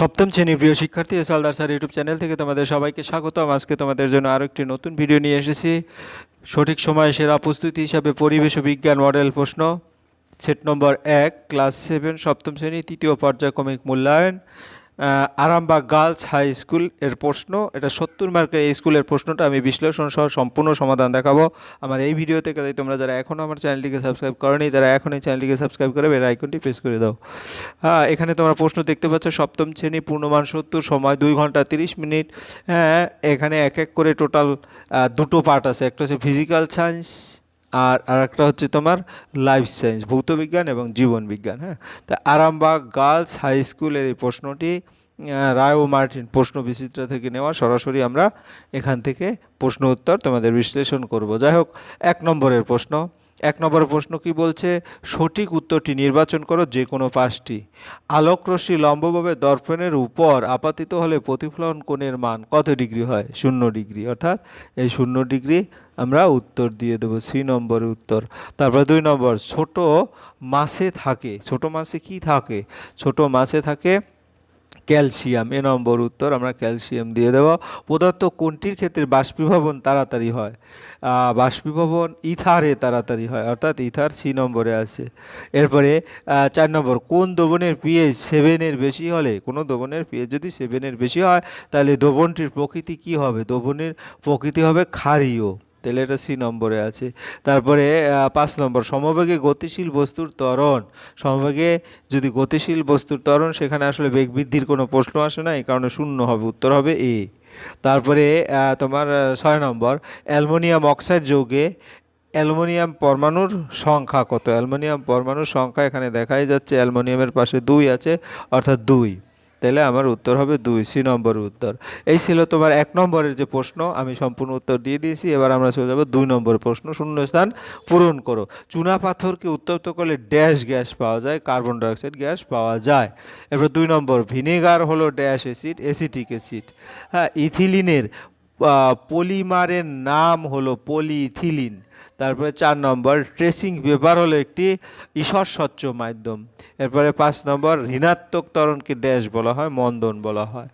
সপ্তম শ্রেণির প্রিয় শিক্ষার্থী এসাল দার্সার ইউটিউব চ্যানেল থেকে তোমাদের সবাইকে স্বাগতম। আজকে তোমাদের জন্য আরও একটি নতুন ভিডিও নিয়ে এসেছি। সঠিক সময়ে সেরা প্রস্তুতি হিসাবে পরিবেশ ও বিজ্ঞান মডেল প্রশ্ন, সেট নম্বর এক, ক্লাস সেভেন, সপ্তম শ্রেণি, তৃতীয় পর্যায়ক্রমিক মূল্যায়ন। আরামবাগ গার্লস হাই স্কুলের প্রশ্ন। এটা সত্তর মার্কের এই স্কুলের প্রশ্নটা আমি বিশ্লেষণ সহ সম্পূর্ণ সমাধান দেখাবো। আমার এই ভিডিও থেকে তাই তোমরা যারা এখনও আমার চ্যানেলটিকে সাবস্ক্রাইব করনি, তারা এখন এই চ্যানেলটিকে সাবস্ক্রাইব করে বেল আইকনটি প্রেস করে দাও। হ্যাঁ এখানে তোমরা প্রশ্ন দেখতে পাচ্ছ, সপ্তম শ্রেণি, পূর্ণমান সত্তর, সময় দুই ঘণ্টা তিরিশ মিনিট। হ্যাঁ এখানে এক এক করে টোটাল দুটো পার্ট আছে। একটা হচ্ছে ফিজিক্যাল সায়েন্স আর আর একটা হচ্ছে তোমার লাইফ সায়েন্স ভৌতবিজ্ঞান এবং জীবন বিজ্ঞান হ্যাঁ? তা আরামবাগ গার্লস হাই স্কুলের এই প্রশ্নটি রায় ও মার্টিন প্রশ্ন বিচিত্র থেকে নেওয়া, সরাসরি আমরা এখান থেকে প্রশ্ন উত্তর তোমাদের বিশ্লেষণ করব। যাই হোক, এক নম্বরের প্রশ্ন। এক নম্বরের প্রশ্ন কি বলছে? সঠিক উত্তরটি নির্বাচন করো যে কোনো পাঁচটি। আলোকরশ্মি লম্বভাবে দর্পণের উপর আপাতিত হলে প্রতিফলন কোণের মান কত ডিগ্রি হয়? শূন্য ডিগ্রি। অর্থাৎ এই শূন্য ডিগ্রি আমরা উত্তর দিয়ে দেবো। সি নম্বরের উত্তর। তারপরে দুই নম্বর, ছোট মাছে থাকে। ছোট মাছে কি থাকে? ছোট মাছে থাকে ক্যালসিয়াম, এ নম্বর উত্তর, আমরা ক্যালসিয়াম দিয়ে দেব। পদার্থ কোনটির ক্ষেত্রে বাষ্পীভবন তাড়াতাড়ি হয়? বাষ্পীভবন ইথারে তাড়াতাড়ি হয়, অর্থাৎ ইথার সি নম্বরে আছে। এরপরে চার নম্বর, কোন দ্রবণের পিএইচ সেভেনের বেশি হলে, কোনো দ্রবণের পিএইচ যদি সেভেনের বেশি হয়, তাহলে দ্রবণটির প্রকৃতি কি হবে? দ্রবণের প্রকৃতি হবে ক্ষারীয়। তাহলে এটা সি নম্বরে আছে। তারপরে পাঁচ নম্বর, সমবেগে গতিশীল বস্তুর ত্বরণ। সমবেগে যদি গতিশীল বস্তুর ত্বরণ, সেখানে আসলে বেগ বৃদ্ধির কোনো প্রশ্ন আসে না, এই কারণে শূন্য হবে, উত্তর হবে এ। তারপরে তোমার ছয় নম্বর, অ্যালুমিনিয়াম অক্সাইড যৌগে অ্যালুমিনিয়াম পরমাণুর সংখ্যা কত? অ্যালুমিনিয়াম পরমাণুর সংখ্যা এখানে দেখাই যাচ্ছে, অ্যালুমিনিয়ামের পাশে দুই আছে, অর্থাৎ দুই। তাহলে আমার উত্তর হবে দুই, সি নম্বরের উত্তর। এই ছিল তোমার এক নম্বরের যে প্রশ্ন, আমি সম্পূর্ণ উত্তর দিয়ে দিয়েছি, এবার আমরা চলে যাব দুই নম্বর প্রশ্ন, শূন্যস্থান পূরণ করো। চুনা পাথরকে উত্তপ্ত করলে ড্যাশ গ্যাস পাওয়া যায়, কার্বন ডাইঅক্সাইড গ্যাস পাওয়া যায়। এরপর দুই নম্বর, ভিনেগার হলো ড্যাশ অ্যাসিড, অ্যাসিটিক অ্যাসিড। হ্যাঁ ইথিলিনের পলিমারের নাম হলো পলিইথিলিন। তারপরে চার নম্বর ট্রেসিং পেপার হলো একটি ঈশ্বর স্বচ্ছ মাধ্যম। এরপরে পাঁচ নম্বর, ঋণাত্মক তরণকে ড্যাশ বলা হয়, মন্দন বলা হয়।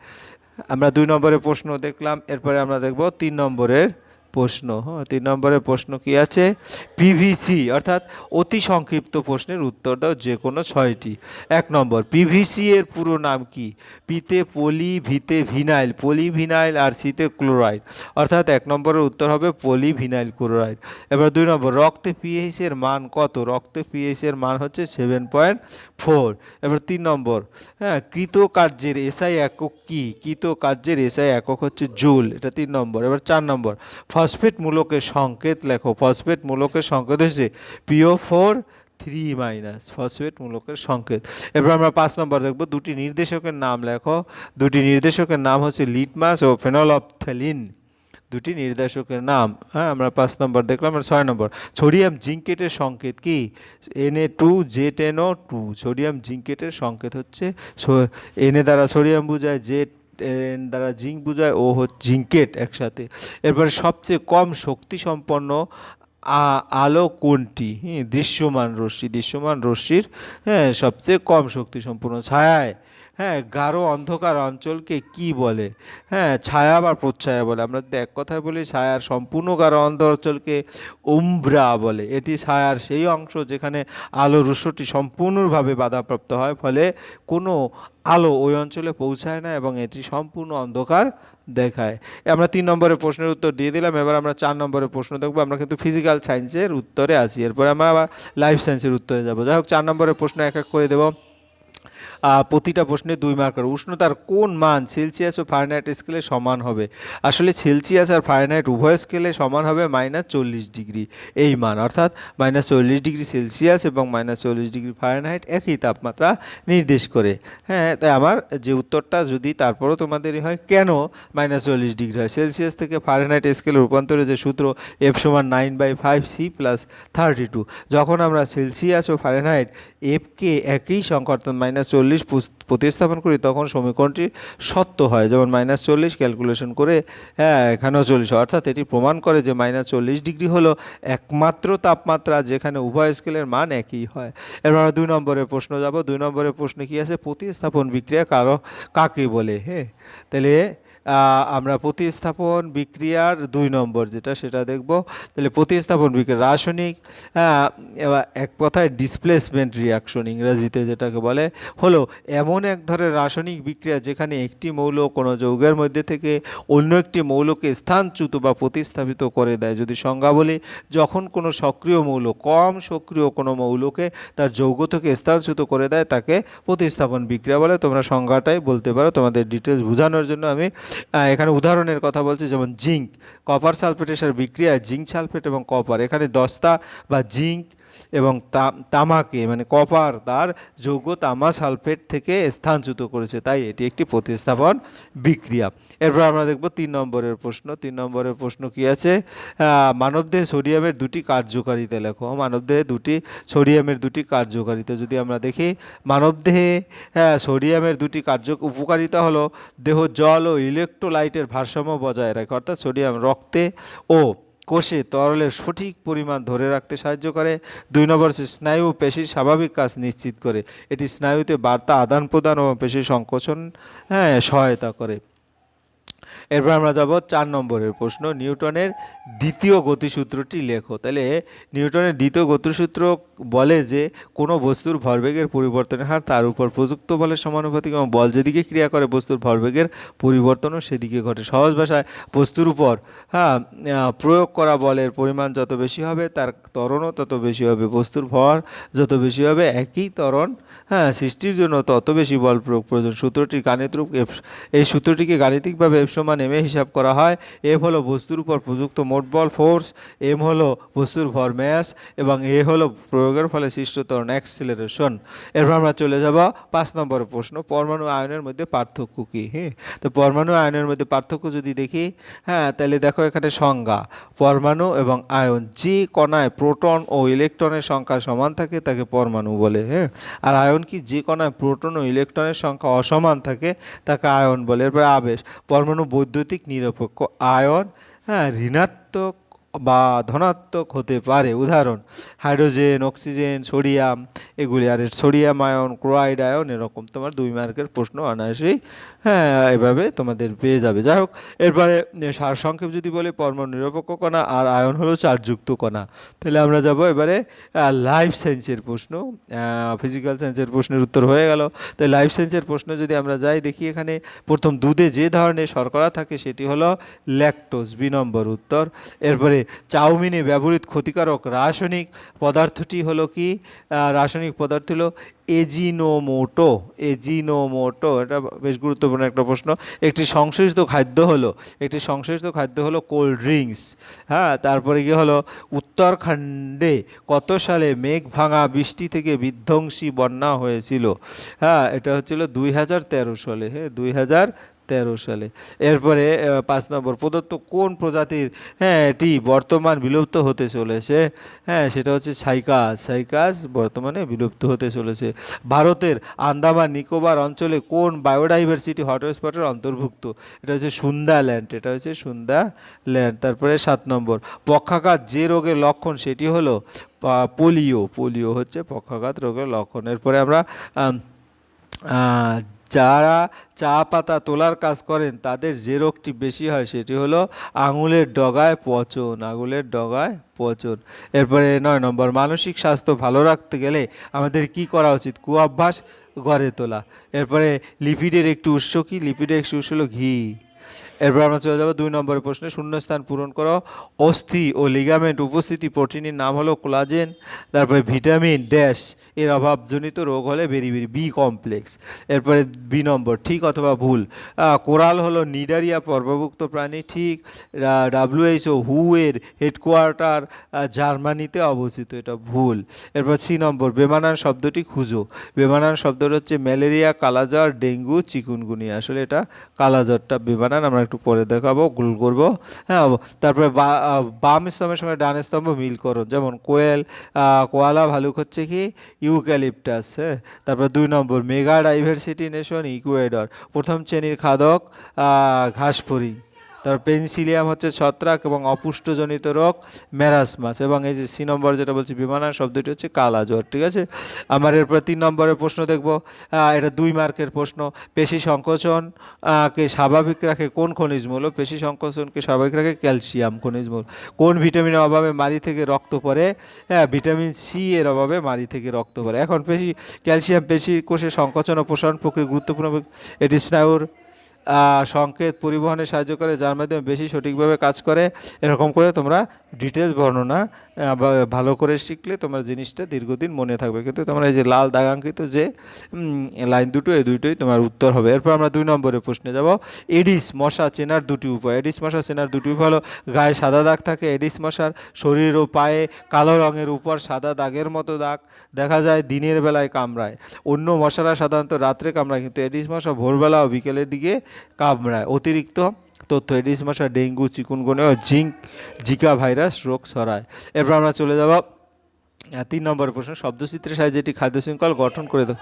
আমরা দুই নম্বরের প্রশ্ন দেখলাম, এরপরে আমরা দেখব তিন নম্বরের প্রশ্ন হ্যাঁ তিন নম্বরের প্রশ্ন কি আছে? পিভিসি অর্থাৎ অতি সংক্ষিপ্ত প্রশ্নের উত্তর দাও যে কোনো ছয়টি। এক নম্বর পিভিসি এর পুরো নাম কি? পিতে পলি, ভিতে ভিনাইল, পলি, ভিনাইল, আর সিতে ক্লোরাইড। অর্থাৎ এক নম্বরের উত্তর হবে পলি, ভিনাইল, ক্লোরাইড। এবার দুই নম্বর, রক্তে পিএইচ এর মান কত? রক্তে পিএইচ এর মান হচ্ছে সেভেন পয়েন্ট ফোর এবার তিন নম্বর হ্যাঁ কৃতকার্যের এসআই একক কি? কৃতকার্যের এসআই একক হচ্ছে জুল, এটা তিন নম্বর। এবার চার নম্বর ফসফেট মূলকের সংকেত, লেখো ফসফেট মূলকের সংকেত হচ্ছে P O four three minus phosphate মূলকের সংকেত। এবার আমরা পাঁচ নম্বর দেখব, দুটি নির্দেশকের নাম লেখো। দুটি নির্দেশকের নাম হচ্ছে লিটমাস ও ফেনলপথেলিন। দুটি নির্দেশকের নাম হ্যাঁ আমরা পাঁচ নম্বর দেখলাম আর ছয় নম্বর। সোডিয়াম জিঙ্কেটের সংকেত কি? NA two Z O two sodium জিঙ্কেটের সংকেত হচ্ছে এনএ দ্বারা সোডিয়াম বোঝায় জেট এন দ্বারা জিঙ্ক বোঝায়, ও হচ্ছে জিঙ্কেট একসাথে। এরপরে সবচেয়ে কম শক্তি সম্পন্ন আলো কোনটি? হ্যাঁ দৃশ্যমান রশ্মি। দৃশ্যমান রশ্মির হ্যাঁ সবচেয়ে কম শক্তি সম্পন্ন ছায়ায়। হ্যাঁ গাঢ় অন্ধকার অঞ্চলকে কি বলে? হ্যাঁ ছায়া বা প্রচ্ছায়া বলে। আমরা এক কথায় বলি, ছায়ার সম্পূর্ণ গাঢ় অন্ধ অঞ্চলকে উমব্রা বলে। এটি ছায়ার সেই অংশ যেখানে আলো রুশটি সম্পূর্ণভাবে বাধাপ্রাপ্ত হয়, ফলে কোনো আলো ওই অঞ্চলে পৌঁছায় না এবং এটি সম্পূর্ণ অন্ধকার দেখায়। আমরা তিন নম্বরের প্রশ্নের উত্তর দিয়ে দিলাম। এবার আমরা চার নম্বরের প্রশ্ন দেখব। আমরা কিন্তু ফিজিক্যাল সায়েন্সের উত্তরে আছি। এরপরে আমরা আবার লাইফ সায়েন্সের উত্তরে যাব। যাই হোক, চার নম্বরের প্রশ্ন এক এক করে দেবো। প্রতিটা প্রশ্নে দুই মার্কার উষ্ণতার কোন মান সেলসিয়াস ও ফারেনহাইট স্কেলে সমান হবে? আসলে সেলসিয়াস আর ফারেনহাইট উভয় স্কেলে সমান হবে মাইনাস চল্লিশ ডিগ্রি এই মান, অর্থাৎ মাইনাস চল্লিশ ডিগ্রি সেলসিয়াস এবং মাইনাস চল্লিশ ডিগ্রি ফারেনহাইট একই তাপমাত্রা নির্দেশ করে। হ্যাঁ তাই আমার যে উত্তরটা যদি তারপরও তোমাদেরই হয়, কেন মাইনাস চল্লিশ ডিগ্রি হয়? সেলসিয়াস থেকে ফারেনহাইট স্কেলে রূপান্তরের যে সূত্র এফ সমান nine by five C plus thirty two যখন আমরা সেলসিয়াস ও ফারেনহাইট এফকে একই সংকর্তন মাইনাস মাইনাস চল্লিশ প্রতিস্থাপন করি, তখন সমীকরণটি সত্য হয়। যেমন মাইনাস চল্লিশ ক্যালকুলেশন করে হ্যাঁ এখানেও চল্লিশ। অর্থাৎ এটি প্রমাণ করে যে মাইনাস চল্লিশ ডিগ্রি হলো একমাত্র তাপমাত্রা যেখানে উভয় স্কেলের মান একই হয়। এবার দুই নম্বরের প্রশ্ন যাব। দুই নম্বরের প্রশ্নে কি আছে? প্রতিস্থাপন বিক্রিয়া কারও কাকে বলে? হ্যাঁ তাহলে আমরা প্রতিস্থাপন বিক্রিয়ার দুই নম্বর যেটা, সেটা দেখব। তাহলে প্রতিস্থাপন বিক্রিয়া রাসায়নিক এক কথায় ডিসপ্লেসমেন্ট রিয়াকশন ইংরেজিতে যেটাকে বলে, হলো এমন এক ধরনের রাসায়নিক বিক্রিয়া যেখানে একটি মৌল কোনো যৌগের মধ্যে থেকে অন্য একটি মৌলকে স্থানচ্যুত বা প্রতিস্থাপিত করে দেয়। যদি সংজ্ঞা বলি, যখন কোনো সক্রিয় মৌল, কম সক্রিয় কোনো মৌলকে তার যৌগ থেকে স্থানচ্যুত করে দেয়, তাকে প্রতিস্থাপন বিক্রিয়া বলে। তোমরা সংজ্ঞাটাই বলতে পারো। তোমাদের ডিটেলস বোঝানোর জন্য আমি এখানে উদাহরণের কথা বলছে, যেমন জিঙ্ক, কপার সালফেটের সাথে বিক্রিয়া জিঙ্ক সালফেট এবং কপার। এখানে দস্তা বা জিঙ্ক এবং তামাকে মানে কপার তার যৌগ তামা সালফেট থেকে স্থানচ্যুত করেছে। তাই এটি একটি প্রতিস্থাপন বিক্রিয়া। এরপর আমরা দেখব তিন নম্বরের প্রশ্ন। তিন নম্বরের প্রশ্ন কি আছে? মানবদেহে সোডিয়ামের দুটি কার্যকারিতা লেখো। মানবদেহে দুটি, সোডিয়ামের দুটি কার্যকারিতা। যদি আমরা দেখি, মানবদেহে সোডিয়ামের দুটি কার্য উপকারিতা হলো দেহ জল ও ইলেকট্রোলাইটের ভারসাম্য বজায় রাখে। অর্থাৎ সোডিয়াম রক্তে ও কোষে তরলের সঠিক পরিমাণ ধরে রাখতে সাহায্য করে। দুই নম্বর হচ্ছে স্নায়ু পেশির স্বাভাবিক কাজ নিশ্চিত করে। এটি স্নায়ুতে বার্তা আদান প্রদান ও পেশির সংকোচন হ্যাঁ সহায়তা করে। এরপর আমরা যাব চার নম্বরের প্রশ্ন। নিউটনের দ্বিতীয় গতিসূত্রটি লেখো। তাহলে নিউটনের দ্বিতীয় গতিসূত্র বলে যে, কোনো বস্তুর ভরবেগের পরিবর্তনের হার তার উপর প্রযুক্ত বলের সমানুপাতিক এবং বল যেদিকে ক্রিয়া করে, বস্তুর ভরবেগের পরিবর্তনও সেদিকে ঘটে। সহজ ভাষায়, বস্তুর উপর হ্যাঁ প্রয়োগ করা বলের পরিমাণ যত বেশি হবে, তার ত্বরণও তত বেশি হবে। বস্তুর ভর যত বেশি হবে, একই ত্বরণ হ্যাঁ সৃষ্টির জন্য তত বেশি বল প্রয়োগ প্রয়োজন। সূত্রটির গাণিত রূপ, এই সূত্রটিকে গাণিতিকভাবে এফ সমান এম এ হিসাব করা হয়। এফ হলো বস্তুর উপর প্রযুক্ত মোট বল ফোর্স, এম হলো বস্তুর ভর ম্যাস এবং এ হলো প্রয়োগের ফলে সৃষ্ট ত্বরণ অ্যাক্সিলারেশন। এরপর আমরা চলে যাব পাঁচ নম্বরের প্রশ্ন, পরমাণু আয়নের মধ্যে পার্থক্য কী? হ্যাঁ তো পরমাণু আয়নের মধ্যে পার্থক্য যদি দেখি হ্যাঁ তাহলে দেখো এখানে সংজ্ঞা, পরমাণু এবং আয়ন যে কণায় প্রোটন ও ইলেকট্রনের সংখ্যা সমান থাকে, তাকে পরমাণু বলে হ্যাঁ আর আয়ন কি যে কণায় প্রোটন ও ইলেকট্রনের সংখ্যা অসমান থাকে, তাকে আয়ন বলে। এরপরে আবেশ, পরমাণু বৈদ্যুতিক নিরপেক্ষ আয়ন হ্যাঁ ঋণাত্মক বা ধনাত্মক হতে পারে। উদাহরণ, হাইড্রোজেন, অক্সিজেন, সোডিয়াম, এগুলি আর সোডিয়াম আয়ন, ক্লোরাইড আয়ন এরকম। তোমার দুই মার্কের প্রশ্ন অনায়াসেই হ্যাঁ এভাবে তোমাদের পেয়ে যাবে। যাই হোক, এরপরে সার সংক্ষেপ যদি বলে, পরমাণু নিরপেক্ষ কণা আর আয়ন হলো চার্জযুক্ত কণা। তাহলে আমরা যাব এবারে লাইফ সায়েন্সের প্রশ্ন। ফিজিক্যাল সায়েন্সের প্রশ্নের উত্তর হয়ে গেল। তো লাইফ সায়েন্সের প্রশ্ন যদি আমরা যাই দেখি এখানে, প্রথম দুধে যে ধরনের শর্করা থাকে সেটি হলো ল্যাকটোজ বি নম্বর উত্তর। এরপরে চাউমিনে ব্যবহৃত ক্ষতিকারক রাসায়নিক পদার্থটি হলো কি? রাসায়নিক পদার্থ হলো এজিনোমোটো। এজিনোমোটো, এটা বেশ গুরুত্বপূর্ণ একটা প্রশ্ন। একটি সংশ্লিষ্ট খাদ্য হলো, একটি সংশ্লিষ্ট খাদ্য হলো কোল্ড ড্রিঙ্কস। হ্যাঁ তারপরে কি হলো? উত্তরাখণ্ডে কত সালে মেঘ ভাঙা বৃষ্টি থেকে বিধ্বংসী বন্যা হয়েছিল? হ্যাঁ এটা হচ্ছিল দুই হাজার তেরো সালে। হ্যাঁ দুই হাজার তেরো সালে। এরপরে পাঁচ নম্বর, প্রদত্ত কোন প্রজাতির হ্যাঁ এটি বর্তমান বিলুপ্ত হতে চলেছে? হ্যাঁ সেটা হচ্ছে সাইকাস। সাইকাস বর্তমানে বিলুপ্ত হতে চলেছে। ভারতের আন্দামান নিকোবর অঞ্চলে কোন বায়োডাইভার্সিটি হটস্পটের অন্তর্ভুক্ত? এটা হচ্ছে সুন্দা ল্যান্ড এটা হচ্ছে সুন্দা ল্যান্ড তারপরে সাত নম্বর, পক্ষাঘাত যে রোগের লক্ষণ সেটি হলো পোলিও। পোলিও হচ্ছে পক্ষাঘাত রোগের লক্ষণ। এরপরে আমরা যারা চা পাতা তোলার কাজ করেন, তাদের যে রোগটি বেশি হয় সেটি হলো আঙুলের ডগায় পচন, আঙুলের ডগায় পচন। এরপরে নয় নম্বর, মানসিক স্বাস্থ্য ভালো রাখতে গেলে আমাদের কি করা উচিত? কুয়াভ্যাস গড়ে তোলা। এরপরে লিপিডের একটি উৎস কি? লিপিডের একটি উৎস হলো ঘি। এরপর আমরা চলে যাব দুই নম্বরের প্রশ্নে। শূন্যস্থান পূরণ করো। অস্থি ও লিগামেন্ট উপস্থিতি প্রোটিনের নাম হলো কোলাজেন, তারপরে ভিটামিন, ড্যাশ, এর অভাবজনিত রোগ হলে বেরি বেরি বি কমপ্লেক্স। এরপরে বি নম্বর, ঠিক অথবা ভুল? কোরাল হলো নিডারিয়া পর্বভুক্ত প্রাণী, ঠিক। ডাব্লিউএইচও হু এর হেডকোয়ার্টার জার্মানিতে অবস্থিত, এটা ভুল। এরপর সি নম্বর, বেমানান শব্দটি খুঁজো। বেমানান শব্দটা হচ্ছে ম্যালেরিয়া, কালাজ্বর, ডেঙ্গু চিকুনগুনিয়া আসলে এটা কালাজ্বরটা, বেমানান আমরা একটু পরে দেখাবো, গুল করব। হ্যাঁ তারপরে বাম স্তম্ভের সঙ্গে ডান স্তম্ভ মিল করুন। যেমন কোয়েল কোয়ালা, ভালুক হচ্ছে কি? ইউক্যালিপটাস হ্যাঁ। তারপরে দুই নম্বর, মেগা ডাইভার্সিটি নেশন, ইকুয়েডর। প্রথম শ্রেণির খাদক ঘাসফড়িং তারপর পেনসিলিয়াম হচ্ছে ছত্রাক এবং অপুষ্টজনিত রোগ ম্যারাসমাস এবং এই যে সি নম্বর যেটা বলছি বিমানা শব্দটি হচ্ছে কালাজ্বর ঠিক আছে? আমার এরপর তিন নম্বরের প্রশ্ন দেখব। এটা দুই মার্কের প্রশ্ন। পেশি সংকোচন কে স্বাভাবিক রাখে কোন খনিজ মূল? পেশি সংকোচনকে স্বাভাবিক রাখে ক্যালসিয়াম খনিজ মূল। কোন ভিটামিনের অভাবে মাড়ি থেকে রক্ত পড়ে? হ্যাঁ ভিটামিন সি এর অভাবে মাড়ি থেকে রক্ত পড়ে। এখন পেশি, ক্যালসিয়াম পেশি কোষে সংকোচন ও প্রসারণ প্রক্রিয়া গুরুত্বপূর্ণ। এটি স্নায়ুর সংকেত পরিবহনে সাহায্য করে, যার মাধ্যমে বেশি সঠিকভাবে কাজ করে। এরকম করে তোমরা ডিটেলস বর্ণনা ভালো করে শিখলে তোমার জিনিসটা দীর্ঘদিন মনে থাকবে। কিন্তু তোমরা এই যে লাল দাগাঙ্কিত যে লাইন দুটো, এই দুটোই তোমার উত্তর হবে। এরপর আমরা দুই নম্বরে প্রশ্নে যাব। এডিস মশা চেনার দুটি উপায়। এডিস মশা চেনার দুটি উপায় হলো, গায়ে সাদা দাগ থাকে, এডিস মশার শরীর ও পায়ে কালো রঙের উপর সাদা দাগের মতো দাগ দেখা যায়, দিনের বেলায় কামড়ায়। অন্য মশারা সাধারণত রাত্রে কামড়ায়, কিন্তু এডিস মশা ভোরবেলা ও বিকেলের দিকে কামড়ায়। অতিরিক্ত তথ্য এডিস মশা ডেঙ্গু, চিকুনগুনিয়া ও জিঙ্ক, জিকা ভাইরাস রোগ ছড়ায়। এরপর আমরা চলে যাব তিন নম্বর প্রশ্ন। শব্দচিত্রের সাহায্যে একটি খাদ্য শৃঙ্খল গঠন করে দাও।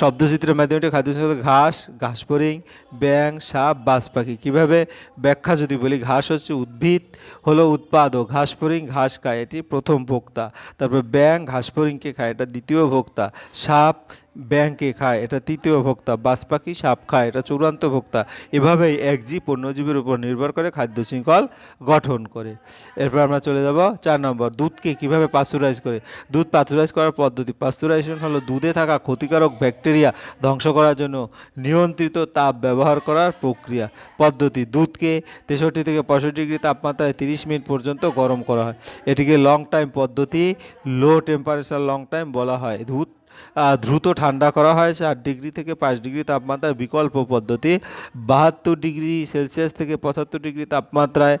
শব্দচিত্রের মাধ্যমে একটি খাদ্য শৃঙ্খল ঘাস, ঘাসফড়িং ব্যাং সাপ বাজ পাখি কীভাবে ব্যাখ্যা যদি বলি, ঘাস হচ্ছে উদ্ভিদ, হলো উৎপাদক। ঘাসফড়িং, ঘাস খায়, এটি প্রথম ভোক্তা। তারপর ব্যাং ঘাসফড়িংকে খায়, এটা দ্বিতীয় ভোক্তা। সাপ ব্যাংকে খায়, এটা তৃতীয় ভোক্তা বাস পাখি সাপ খায়, এটা চূড়ান্ত ভোক্তা। এভাবেই এক জীব অন্যজীবের উপর নির্ভর করে খাদ্য শৃঙ্খল গঠন করে। এরপর আমরা চলে যাব চার নম্বর, দুধকে কীভাবে পাস্তুরাইজ করে? দুধ পাস্তুরাইজ করার পদ্ধতি পাস্তুরাইজেশন হলো দুধে থাকা ক্ষতিকারক ব্যাকটেরিয়া ধ্বংস করার জন্য নিয়ন্ত্রিত তাপ ব্যবহার করার প্রক্রিয়া। পদ্ধতি, দুধকে তেষট্টি থেকে পঁয়ষট্টি ডিগ্রি তাপমাত্রায় তিরিশ মিনিট পর্যন্ত গরম করা হয়। এটিকে লং টাইম পদ্ধতি লো টেম্পারেচার লং টাইম বলা হয়। দুধ দ্রুত ঠান্ডা করা হয় চার ডিগ্রি থেকে পাঁচ ডিগ্রি তাপমাত্রার বিকল্প পদ্ধতি। বাহাত্তর ডিগ্রি সেলসিয়াস থেকে পঁচাত্তর ডিগ্রি তাপমাত্রায়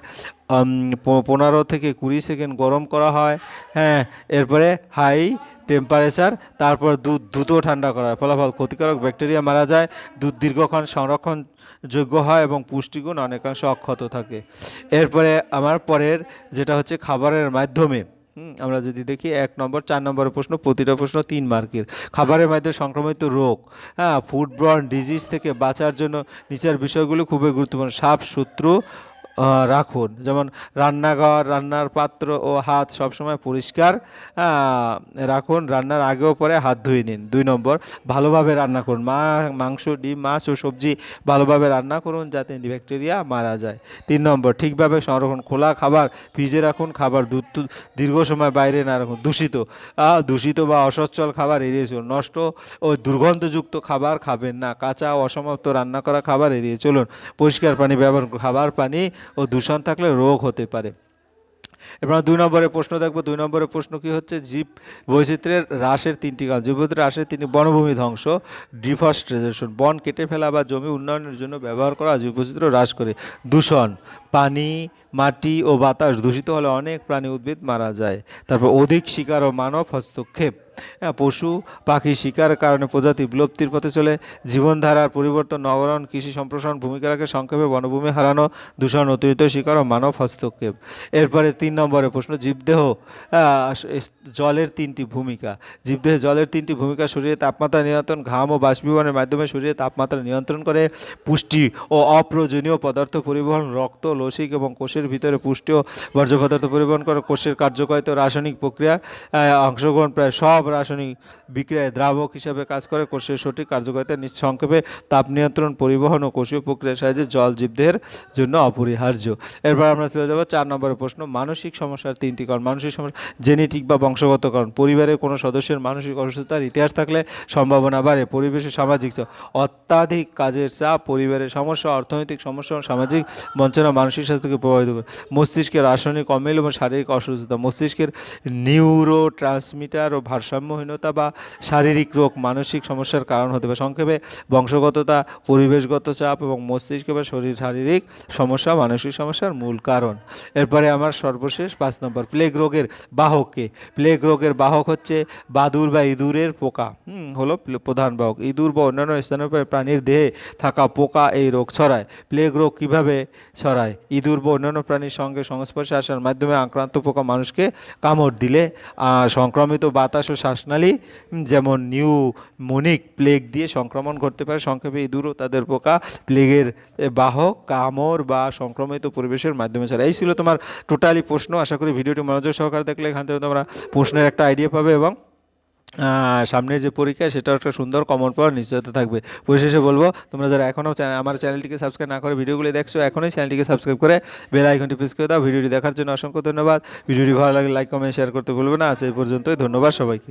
পনেরো থেকে কুড়ি সেকেন্ড গরম করা হয়। হ্যাঁ এরপরে হাই টেম্পারেচার, তারপর দুধ দ্রুত ঠান্ডা করা হয়। ফলাফল, ক্ষতিকারক ব্যাকটেরিয়া মারা যায়, দুধ দীর্ঘক্ষণ সংরক্ষণ যোগ্য হয় এবং পুষ্টিগুণ অনেকাংশ অক্ষত থাকে। এরপরে আমার পরের, যেটা হচ্ছে খাবারের মাধ্যমে। আমরা যদি দেখি এক নম্বর, চার নম্বর প্রশ্ন, প্রতিটা প্রশ্ন তিন মার্কের। খাবারের মাধ্যমে সংক্রমিত রোগ হ্যাঁ ফুডব্রন ডিজিজ থেকে বাঁচার জন্য নিচের বিষয়গুলো খুবই গুরুত্বপূর্ণ। সাপ, শত্রু রাখুন। যেমন রান্নাঘর, রান্নার পাত্র ও হাত সবসময় পরিষ্কার রাখুন। রান্নার আগেও পরে হাত ধুয়ে নিন। দুই নম্বর, ভালোভাবে রান্না করুন। মা, মাংস, ডিম, মাছ ও সবজি ভালোভাবে রান্না করুন যাতে ব্যাকটেরিয়া মারা যায়। তিন নম্বর, ঠিকভাবে সংরক্ষণ। খোলা খাবার ফ্রিজে রাখুন। খাবার দূর দীর্ঘ সময় বাইরে না রাখুন। দূষিত। দূষিত বা অসচ্ছল খাবার এড়িয়ে চলুন। নষ্ট ও দুর্গন্ধযুক্ত খাবার খাবেন না। কাঁচা অসমাপ্ত রান্না করা খাবার এড়িয়ে চলুন। পরিষ্কার পানি ব্যবহার। খাবার পানি ও দূষণ থাকলে রোগ হতে পারে। এবার দুই নম্বরের প্রশ্ন দেখব। দুই নম্বরের প্রশ্ন কি হচ্ছে? জীব বৈচিত্র্যের হ্রাসের তিনটি কারণ। জীব বৈচিত্র্যের হ্রাসের তিনটি বনভূমি ধ্বংস ডিফরেস্টেশন বন কেটে ফেলা বা জমি উন্নয়নের জন্য ব্যবহার করা জীব বৈচিত্র্য হ্রাস করে। দূষণ, পানি মাটি ও বাতাস দূষিত হলে অনেক প্রাণী উদ্ভিদ মারা যায়। তারপর অধিক শিকার ও মানব হস্তক্ষেপ। পশু, পাখি শিকারের কারণে প্রজাতি বিলুপ্তির পথে চলে। জীবনধারার পরিবর্তন নগরায়ণ কৃষি সম্প্রসারণ ভূমিকা রাখে সংক্ষেপে বনভূমি হারানো, দূষণ, অতিরিক্ত শিকার ও মানব হস্তক্ষেপ। এরপরে তিন নম্বরের প্রশ্ন, জীবদেহ জলের তিনটি ভূমিকা। জীবদেহে জলের তিনটি ভূমিকা, শরীরে তাপমাত্রা নিয়ন্ত্রণ, ঘাম ও বাষ্পীভবনের মাধ্যমে শরীরে তাপমাত্রা নিয়ন্ত্রণ করে। পুষ্টি ও অপ্রয়োজনীয় পদার্থ পরিবহন, রক্ত, লসিক এবং কোষের ভিতরে পুষ্টি ও বর্জ্য পদার্থ পরিবহন করে কোষের কার্যকারিত রাসায়নিক প্রক্রিয়া অংশগ্রহণ প্রায় সব রাসায়নিক বিক্রিয়ায় দ্রাবক হিসাবে কাজ করে। কোষের সঠিক কার্যকারিতা নিঃসংক্ষেপে তাপ নিয়ন্ত্রণ, পরিবহন ও কোষীয় প্রক্রিয়ার সাহায্যে জল জীবদেহের জন্য অপরিহার্য। এরপর আমরা চলে যাব চার নম্বরের প্রশ্ন, মানসিক সমস্যার তিনটি কারণ। মানসিক সমস্যা, জেনেটিক বা বংশগত কারণ। পরিবারের কোনো সদস্যের মানসিক অসুস্থতার ইতিহাস থাকলে সম্ভাবনা বাড়ে। পরিবেশের সামাজিক অত্যাধিক কাজের চাপ, পরিবারের সমস্যা, অর্থনৈতিক সমস্যা, সামাজিক বঞ্চনা, মানসিক স্বাস্থ্যকে প্রভাবিত মস্তিষ্কের রাসায়নিক অমিল এবং শারীরিক অসুস্থতা। মস্তিষ্কের নিউরো ট্রান্সমিটার ও ভারসাম্যহীনতা বা শারীরিক রোগ মানসিক সমস্যার কারণ হতে পারে। সংক্ষেপে, বংশগততা, পরিবেশগত চাপ এবং মস্তিষ্ক বা শরীর শারীরিক সমস্যা, মানসিক সমস্যার মূল কারণ। এরপরে আমার সর্বশেষ পাঁচ নম্বর, প্লেগ রোগের বাহককে প্লেগ রোগের বাহক হচ্ছে বাদুর বা ইঁদুরের পোকা। হলো প্রধান বাহক। ইঁদুর বা অন্যান্য স্তন্যপায়ী প্রাণীর দেহে থাকা পোকা এই রোগ ছড়ায়। প্লেগ রোগ কীভাবে ছড়ায়? ইঁদুর বা অন্যান্য প্রাণীর সঙ্গে সংস্পর্শে আসার মাধ্যমে আক্রান্ত পোকা মানুষকে কামড় দিলে সংক্রমিত বাতাস ও শ্বাসনালী যেমন নিউ নিউমোনিক প্লেগ দিয়ে সংক্রমণ করতে পারে। সংক্ষেপে ইঁদুর ও তাদের পোকা, প্লেগের বাহক, কামড় বা সংক্রমিত পরিবেশের মাধ্যমে ছাড়া। এই ছিল তোমার টোটালি প্রশ্ন। আশা করি ভিডিওটি মনোযোগ সহকারে দেখলে এখান থেকে তোমরা প্রশ্নের একটা আইডিয়া পাবে এবং আহ, সামনের যে পরীক্ষা সেটাও একটা সুন্দর কমন পাওয়ার নিশ্চয়তা থাকবে। পরিশেষে বলব তোমরা যারা এখনও আমার চ্যানেলটিকে সাবস্ক্রাইব না করে ভিডিওগুলি দেখছ এখনই চ্যানেলটিকে সাবস্ক্রাইব করে বেল আইকনটি প্রেস করে দাও। ভিডিওটি দেখার জন্য অসংখ্য ধন্যবাদ। ভিডিওটি ভালো লাগলে লাইক কমেন্ট শেয়ার করতে ভুলবে না। আজ এই পর্যন্তই। ধন্যবাদ সবাইকে।